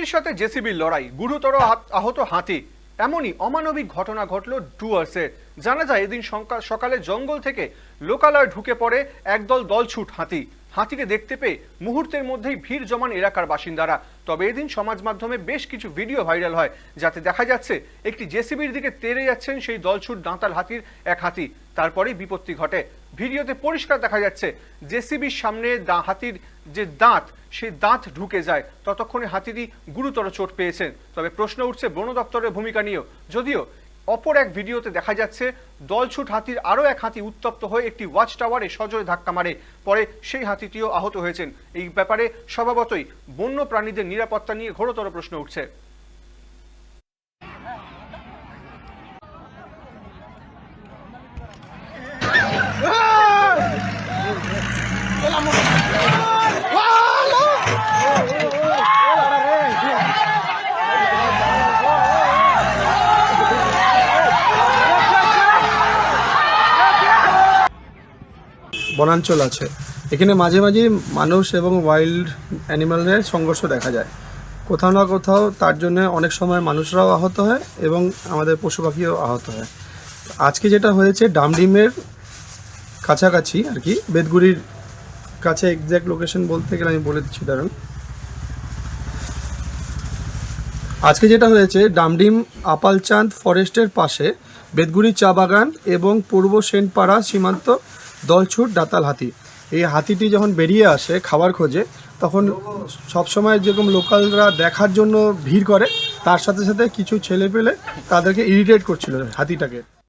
হাতির সাথে জেসিবির লড়াই, গুরুতর আহত- হাতি। এমনই অমানবিক ঘটনা ঘটল ডুয়ার্সে। জানা যায়, এদিন সকালে জঙ্গল থেকে লোকালয় ঢুকে পড়ে একদল দলছুট হাতি। হাতিকে দেখতে পেয়ে মুহূর্তের মধ্যেই ভিড় জমান এলাকার বাসিন্দারা। তবে এদিন সমাজ মাধ্যমে বেশ কিছু ভিডিও ভাইরাল হয়, যাতে দেখা যাচ্ছে একটি জেসিবির দিকে তেড়ে যাচ্ছেন সেই দলছুট দাঁতাল হাতির এক হাতি। তারপরেই বিপত্তি ঘটে। ভিডিওতে পরিষ্কার দেখা যাচ্ছে, জেসিবির সামনে দা- হাতির যে দাঁত, সেই দাঁত ঢুকে যায়। ততক্ষণে হাতিটি গুরুতর চোট পেয়েছেন তবে প্রশ্ন উঠছে বন দপ্তরের ভূমিকা নিয়েও। যদিও অপর এক ভিডিওতে দেখা যাচ্ছে, দলছুট হাতির আরও এক হাতি উত্তপ্ত হয়ে একটি ওয়াচ টাওয়ারে সজোরে ধাক্কা মারে। পরে সেই হাতিটিও আহত হয়েছেন। এই ব্যাপারে স্বভাবতই বন্য প্রাণীদের নিরাপত্তা নিয়ে ঘোরতর প্রশ্ন উঠছে। বনাঞ্চল আছে। এখানে মাঝে মাঝে মানুষ এবং ওয়াইল্ড অ্যানিমালের সংঘর্ষ দেখা যায়। কোথাও না কোথাও তার জন্য অনেক সময় মানুষরাও আহত হয় এবং আমাদের পশু পাখিও আহত হয়। আজকে যেটা হয়েছে ডামডিমের কাছাকাছি আর কি বেদগুড়ির কাছে এক্স্যাক্ট লোকেশন বলতে গেলে আমি বলে দিচ্ছি দাঁড়ান আজকে যেটা হয়েছে ডামডিম আপালচাঁদ ফরেস্টের পাশে বেদগুড়ি চা বাগান এবং পূর্ব সেনপাড়া সীমান্ত দলছুট দাতাল হাতি। এই হাতিটি যখন বেরিয়ে আসে খাবার খোঁজে, তখন সবসময় যেরকম লোকালরা দেখার জন্য ভিড় করে, তার সাথে সাথে কিছু ছেলে পেলে তাদেরকে ইরিটেট করছিল হাতিটাকে।